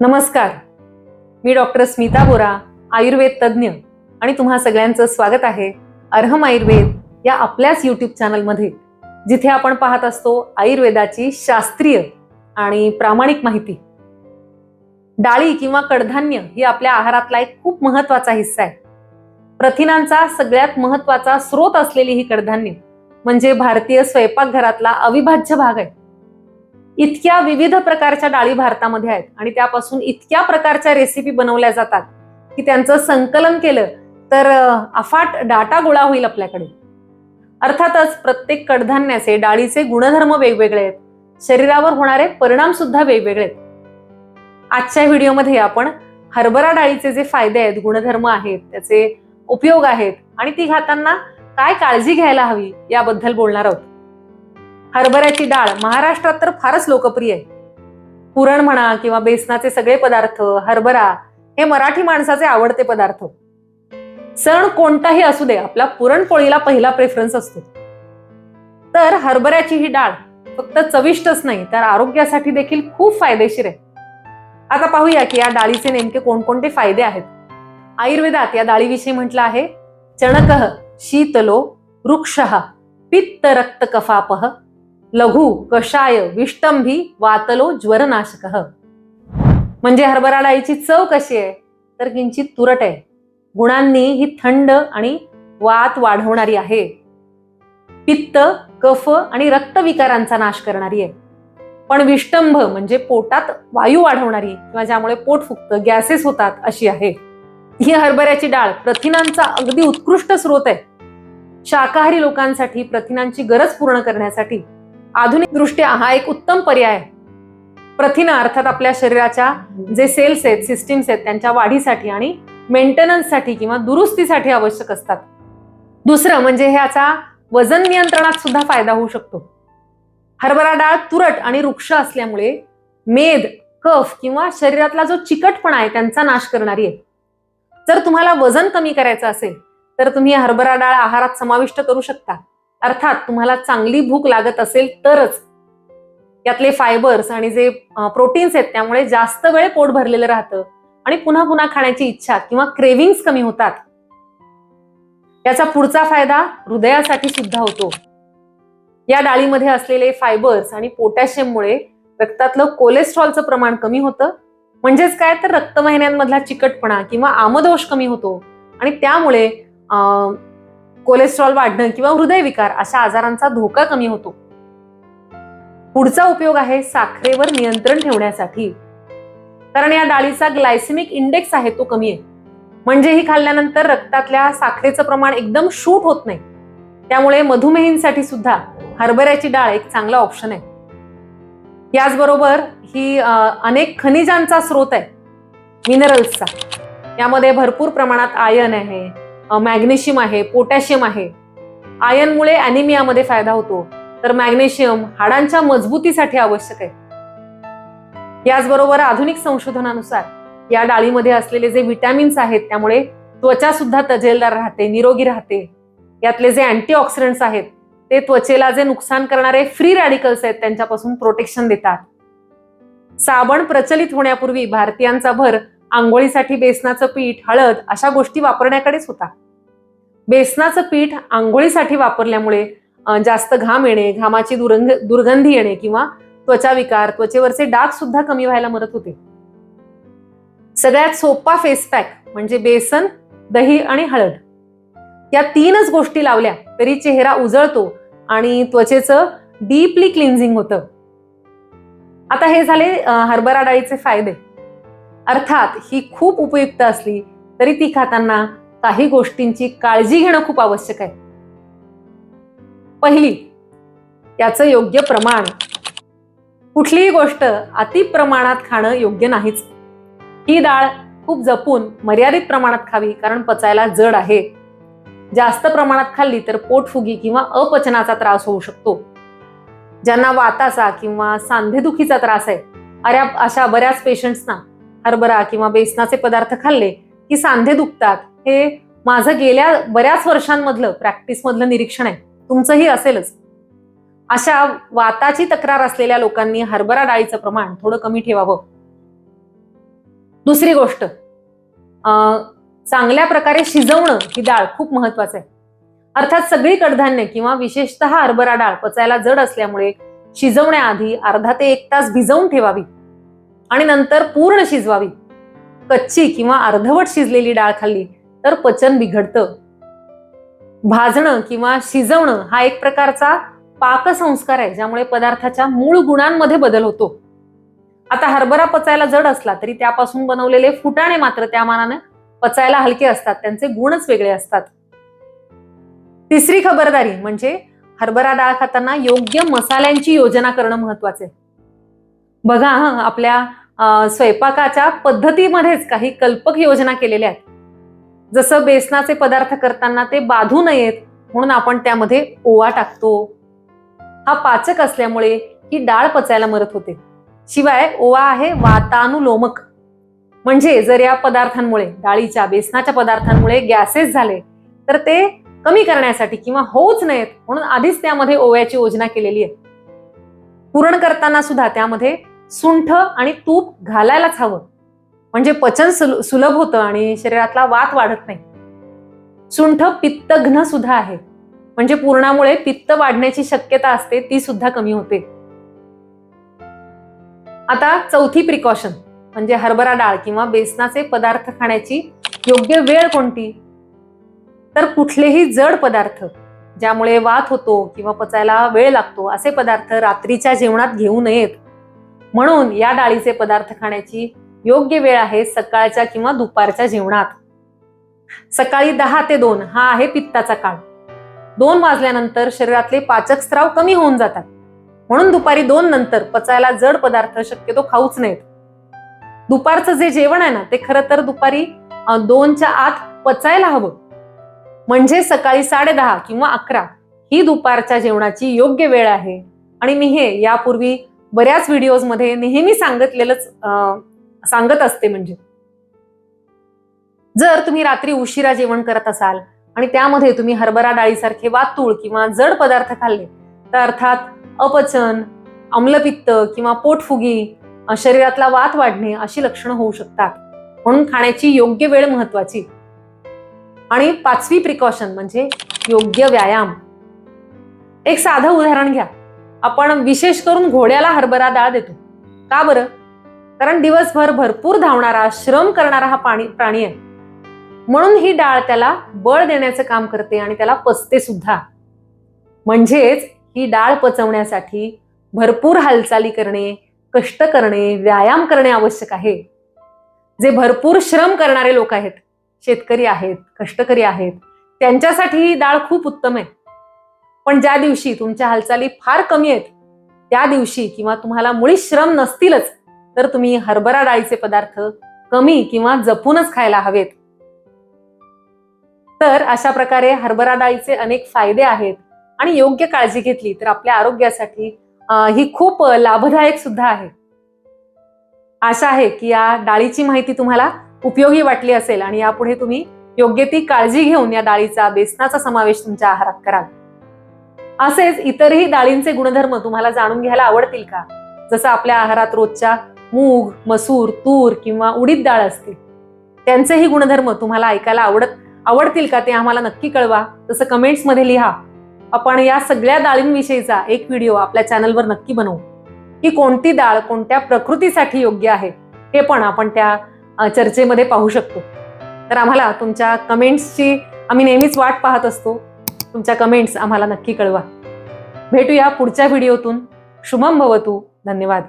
नमस्कार. मी डॉक्टर स्मिता बोरा आयुर्वेद तज्ज्ञ आणि तुम्हा सगळ्यांचं स्वागत आहे अर्हम आयुर्वेद या आपल्याच यूट्यूब चॅनलमध्ये जिथे आपण पाहत असतो आयुर्वेदाची शास्त्रीय आणि प्रामाणिक माहिती. डाळी किंवा कडधान्य ही आपल्या आहारातला एक खूप महत्त्वाचा हिस्सा आहे. प्रथिनांचा सगळ्यात महत्त्वाचा स्रोत असलेली ही कडधान्य म्हणजे भारतीय स्वयंपाकघरातला अविभाज्य भाग आहे. इतक्या विविध प्रकारच्या डाळी भारतामध्ये आहेत. आणि त्यापासून इतक्या प्रकारच्या रेसिपी बनवल्या जातात की त्यांचं संकलन केलं तर अफाट डाटा गोळा होईल आपल्याकडे. अर्थातच प्रत्येक कडधान्याचे डाळीचे गुणधर्म वेगवेगळे आहेत. शरीरावर होणारे परिणाम सुद्धा वेगवेगळे आहेत. आजच्या व्हिडिओमध्ये आपण हरभरा डाळीचे जे फायदे आहेत गुणधर्म आहेत त्याचे उपयोग आहेत आणि ती खाताना काय काळजी घ्यायला हवी याबद्दल बोलणार आहोत. हरभऱ्याची डाळ. महाराष्ट्रात तर फारच लोकप्रिय आहे. पुरण म्हणा किंवा बेसनाचे सगळे पदार्थ हरभरा हे मराठी माणसाचे आवडते पदार्थ. सण कोणताही असू दे आपला पुरणपोळीला पहिला प्रेफरन्स असतो. तर हरभऱ्याची ही डाळ फक्त चविष्टच नाही तर आरोग्यासाठी देखील खूप फायदेशीर आहे. आता पाहूया की या डाळीचे नेमके कोणकोणते फायदे आहेत. आयुर्वेदात या डाळीविषयी म्हटलं आहे चणकः शीतलो वृक्षः पित्त रक्त कफापह लघु कषाय विष्टंभी वातलो ज्वरनाशक. म्हणजे हरभरा डाळीची चव कशी आहे? तर किंचित तुरट आहे. गुणांनी ही थंड आणि वात वाढवणारी आहे. पित्त कफ आणि रक्तविकारांचा नाश करणारी आहे. पण विष्टंभ म्हणजे पोटात वायू वाढवणारी किंवा ज्यामुळे पोट फुगतं गॅसेस होतात अशी आहे. ही हरभऱ्याची डाळ प्रथिनांचा अगदी उत्कृष्ट स्रोत आहे. शाकाहारी लोकांसाठी प्रथिनांची गरज पूर्ण करण्यासाठी आधुनिक दृष्ट्या हा एक उत्तम पर्याय आहे. प्रथिन अर्थात आपल्या शरीराच्या जे सेल्स आहेत सिस्टीम्स आहेत त्यांच्या वाढीसाठी आणि मेंटेनन्ससाठी किंवा दुरुस्तीसाठी आवश्यक असतात. दुसरं म्हणजे ह्याचा वजन नियंत्रणात सुद्धा फायदा होऊ शकतो. हरभरा डाळ तुरट आणि वृक्ष असल्यामुळे मेद कफ किंवा शरीरातला जो चिकटपणा आहे त्यांचा नाश करणारी आहे. जर तुम्हाला वजन कमी करायचं असेल तर तुम्ही हरभरा डाळ आहारात समाविष्ट करू शकता. अर्थात तुम्हाला चांगली भूक लागत असेल तरच यातले फायबर्स आणि जे प्रोटीन्स आहेत त्यामुळे जास्त वेळ पोट भरलेलं राहतं. आणि पुन्हा पुन्हा खाण्याची इच्छा किंवा क्रेविंग्स कमी होतात. याचा पुढचा फायदा हृदयासाठी सुद्धा होतो. या डाळीमध्ये असलेले फायबर्स आणि पोटॅशियममुळे रक्तातलं कोलेस्ट्रॉलचं प्रमाण कमी होतं. म्हणजेच काय? तर रक्तवाहिन्यांमधला चिकटपणा किंवा आमदोष कमी होतो. आणि त्यामुळे अं, कोलेस्ट्रॉल वाढणं किंवा हृदयविकार अशा आजारांचा धोका कमी होतो. पुढचा उपयोग आहे साखरेवर नियंत्रण ठेवण्यासाठी. कारण या डाळीचा ग्लायसेमिक इंडेक्स आहे तो कमी आहे. म्हणजे ही खाल्ल्यानंतर रक्तातल्या साखरेचं प्रमाण एकदम शूट होत नाही. त्यामुळे मधुमेहींसाठी सुद्धा हरभऱ्याची डाळ एक चांगला ऑप्शन आहे. याचबरोबर ही अनेक खनिजांचा स्रोत आहे मिनरल्सचा यामध्ये भरपूर प्रमाणात आयन आहे मॅग्नेशियम आहे पोटॅशियम आहे. आयनमुळे अॅनिमियामध्ये फायदा होतो. तर मॅग्नेशियम हाडांच्या मजबूतीसाठी आवश्यक आहे. याचबरोबर आधुनिक संशोधनानुसार या डाळीमध्ये असलेले जे विटॅमिन्स आहेत त्यामुळे त्वचा सुद्धा तजेलदार राहते निरोगी राहते. यातले जे अँटीऑक्सिडंट्स आहेत ते त्वचेला जे नुकसान करणारे फ्री रॅडिकल्स आहेत त्यांच्यापासून प्रोटेक्शन देतात. साबण प्रचलित होण्यापूर्वी भारतीयांचा भर आंघोळीसाठी बेसनाचं पीठ हळद अशा गोष्टी वापरण्याकडेच होता. बेसनाचं पीठ आंघोळीसाठी वापरल्यामुळे जास्त घाम येणे घामाची दुरंग दुर्गंधी येणे किंवा त्वचा विकार त्वचेवरचे डाग सुद्धा कमी व्हायला मदत होते. सगळ्यात सोपा फेस पॅक म्हणजे बेसन दही आणि हळद. या तीनच गोष्टी लावल्या तरी चेहरा उजळतो आणि त्वचेचं डीपली क्लिन्झिंग होतं. आता हे झाले हरभरा डाळीचे फायदे. अर्थात ही खूप उपयुक्त असली तरी ती खाताना काही गोष्टींची काळजी घेणं खूप आवश्यक आहे. पहिली याचं योग्य प्रमाण. कुठलीही गोष्ट अति प्रमाणात खाणं योग्य नाहीच. ही डाळ खूप जपून मर्यादित प्रमाणात खावी कारण पचायला जड आहे. जास्त प्रमाणात खाल्ली तर पोटफुगी किंवा अपचनाचा त्रास होऊ शकतो. ज्यांना वाताचा किंवा सांधेदुखीचा त्रास आहे अरे अशा बऱ्याच पेशंट्सना हरभरा किंवा बेसनाचे पदार्थ खाल्ले की सांधे दुखतात हे माझं गेल्या बऱ्याच वर्षांमधलं प्रॅक्टिसमधलं निरीक्षण आहे. तुमचंही असेलच. अशा वाताची तक्रार असलेल्या लोकांनी हरभरा डाळीचं प्रमाण थोडं कमी ठेवावं. दुसरी गोष्ट अं, चांगल्या प्रकारे शिजवणं ही डाळ खूप महत्वाचं आहे. अर्थात सगळी कडधान्य किंवा विशेषतः हरभरा डाळ पचायला जड असल्यामुळे शिजवण्याआधी अर्धा ते एक तास भिजवून ठेवावी. आणि नंतर पूर्ण शिजवावी. कच्ची किंवा अर्धवट शिजलेली डाळ खाल्ली तर पचन बिघडतं. भाजणं किंवा शिजवणं हा एक प्रकारचा पाकसंस्कार आहे ज्यामुळे पदार्थाच्या मूळ गुणांमध्ये बदल होतो. आता हरभरा पचायला जड असला तरी त्यापासून बनवलेले फुटाणे मात्र त्या मानाने पचायला हलके असतात त्यांचे गुणच वेगळे असतात. तिसरी खबरदारी म्हणजे हरभरा डाळ खाताना योग्य मसाल्यांची योजना करणं महत्त्वाचे आहे. बघा हां आपल्या स्वयंपाकाच्या पद्धतीमध्येच काही कल्पक योजना केलेल्या आहेत. जसं बेसनाचे पदार्थ करताना ते बाधू नयेत म्हणून आपण त्यामध्ये ओवा टाकतो. हा पाचक असल्यामुळे ही डाळ पचायला मदत होते. शिवाय ओवा आहे वातानुलोमक. म्हणजे जर या पदार्थांमुळे डाळीच्या बेसनाच्या पदार्थांमुळे गॅसेस झाले तर ते कमी करण्यासाठी किंवा होऊच नयेत म्हणून आधीच त्यामध्ये ओव्याची योजना केलेली आहे. पुरण करताना सुद्धा त्यामध्ये सुंठ आणि तूप घालायलाच हवं. म्हणजे पचन सुल- सुलभ होतं आणि शरीरातला वात वाढत नाही. सुंठ पित्तघ्न सुद्धा आहे. म्हणजे पूर्णामुळे पित्त वाढण्याची शक्यता असते ती सुद्धा कमी होते. आता चौथी प्रिकॉशन म्हणजे हरभरा डाळ किंवा बेसनाचे पदार्थ खाण्याची योग्य वेळ कोणती? तर कुठलेही जड पदार्थ ज्यामुळे वात होतो किंवा पचायला वेळ लागतो असे पदार्थ रात्रीच्या जेवणात घेऊ नयेत. म्हणून या डाळीचे पदार्थ खाण्याची योग्य वेळ आहे सकाळच्या किंवा दुपारच्या जेवणात. सकाळी दहा ते दोन हा आहे पित्ताचा काळ. दोन वाजल्यानंतर शरीरातले पाचक स्त्राव कमी होऊन जातात. म्हणून दुपारी दोन नंतर पचायला जड पदार्थ शक्यतो खाऊच नाहीत दुपारचं जे जेवण आहे ना ते खरं तर दुपारी दोनच्या आत पचायला हवं. म्हणजे सकाळी साडेदहा किंवा अकरा ही दुपारच्या जेवणाची योग्य वेळ आहे. आणि मी हे यापूर्वी बऱ्याच व्हिडिओजमध्ये नेहमी सांगितलेलंच सांगत असते म्हणजे. जर तुम्ही रात्री उशिरा जेवण करत असाल आणि त्यामध्ये तुम्ही हरभरा डाळीसारखे वातूळ किंवा जड पदार्थ खाल्ले तर अर्थात अपचन अम्लपित्त किंवा पोटफुगी शरीरातला वात वाढणे अशी लक्षणं होऊ शकतात. म्हणून खाण्याची योग्य वेळ महत्वाची. आणि पाचवी प्रिकॉशन म्हणजे योग्य व्यायाम. एक साधं उदाहरण घ्या. आपण विशेष करून घोड्याला हरभरा डाळ देतो. का बरं? कारण दिवसभर भरपूर धावणारा श्रम करणारा हा पाणी प्राणी आहे. म्हणून ही डाळ त्याला बळ देण्याचं काम करते आणि त्याला पचते सुद्धा. म्हणजेच ही डाळ पचवण्यासाठी भरपूर हालचाली करणे कष्ट करणे व्यायाम करणे आवश्यक आहे. जे भरपूर श्रम करणारे लोक आहेत शेतकरी आहेत कष्टकरी आहेत त्यांच्यासाठी ही डाळ खूप उत्तम आहे. पण ज्या दिवशी तुमच्या हालचाली फार कमी आहेत त्या दिवशी किंवा तुम्हाला मुळी श्रम नसतीलच तर तुम्ही हरभरा डाळीचे पदार्थ कमी किंवा जपूनच खायला हवेत. तर अशा प्रकारे हरभरा डाळीचे अनेक फायदे आहेत आणि योग्य काळजी घेतली तर आपल्या आरोग्यासाठी ही खूप लाभदायक सुद्धा आहे. आशा आहे की या डाळीची माहिती तुम्हाला उपयोगी वाटली असेल आणि यापुढे तुम्ही योग्य ती काळजी घेऊन या डाळीचा बेसनाचा समावेश तुमच्या आहारात कराल. असेच इतरही डाळींचे गुणधर्म तुम्हाला जाणून घ्यायला आवडतील का? जसं आपल्या आहारात रोजच्या मूग मसूर तूर किंवा उडीद डाळ असतील. त्यांचेही गुणधर्म तुम्हाला ऐकायला आवडत आवडतील का ते आम्हाला नक्की कळवा. तसं कमेंट्समध्ये लिहा. आपण या सगळ्या डाळींविषयीचा एक व्हिडिओ आपल्या चॅनलवर नक्की बनवू. की कोणती डाळ कोणत्या प्रकृतीसाठी योग्य आहे हे पण आपण त्या चर्चेमध्ये पाहू शकतो. तर आम्हाला तुमच्या कमेंट्सची आम्ही नेहमीच वाट पाहत असतो. तुमच्या कमेंट्स आम्हाला नक्की कळवा. भेटूया पुढच्या व्हिडिओतून. शुभम भवतू. धन्यवाद.